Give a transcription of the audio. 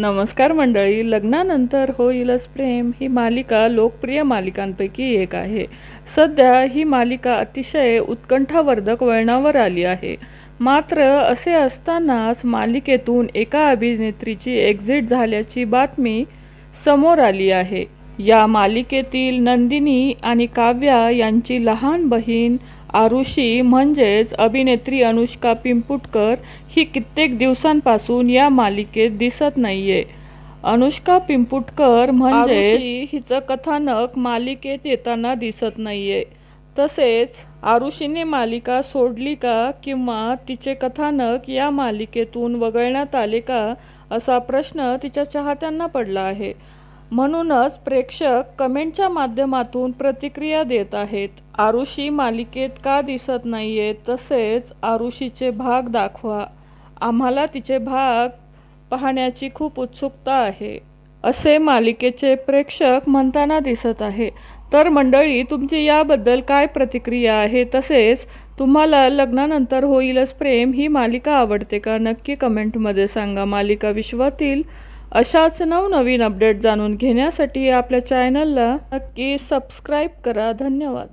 नमस्कार मंडळी. लग्नानंतर होईलच प्रेम. ही मालिका लोकप्रिय मालिकांपैकी एक आहे. सध्या ही मालिका अतिशय उत्कंठावर्धक वळणावर आली आहे. मात्र असे असतानाच मालिकेतून एका अभिनेत्रीची एक्झिट झाल्याची बातमी समोर आली आहे. या मालिकेतील नंदिनी आणि काव्या यांची लहान बहीण आरुषी म्हणजेच अभिनेत्री अनुष्का पिंपुटकर ही कित्येक दिवसांपासून या मालिकेत दिसत नाहीये. अनुष्का पिंपुटकर म्हणजे हिचं कथानक मालिकेत येताना दिसत नाहीये. तसेच आरुषीने मालिका सोडली का किंवा तिचे कथानक या मालिकेतून वगळण्यात आले का असा प्रश्न तिच्या चाहत्यांना पडला आहे. म्हणूनच प्रेक्षक कमेंटच्या माध्यमातून प्रतिक्रिया देत आहेत. आरुषी मालिकेत का दिसत नाहीये तसेच आरुषीचे भाग दाखवा. आम्हाला तिचे भाग पाहण्याची खूप उत्सुकता आहे. असे मालिकेचे प्रेक्षक म्हणताना दिसत आहे. तर मंडळी तुमची याबद्दल काय प्रतिक्रिया आहे? तसेच तुम्हाला लग्नानंतर होईलच प्रेम ही मालिका आवडते का? नक्की कमेंटमध्ये सांगा. मालिका विश्वातील अशाच नवनवीन अपडेट जाणून घेण्यासाठी आपल्या चॅनलला नक्की सबस्क्राईब करा. धन्यवाद.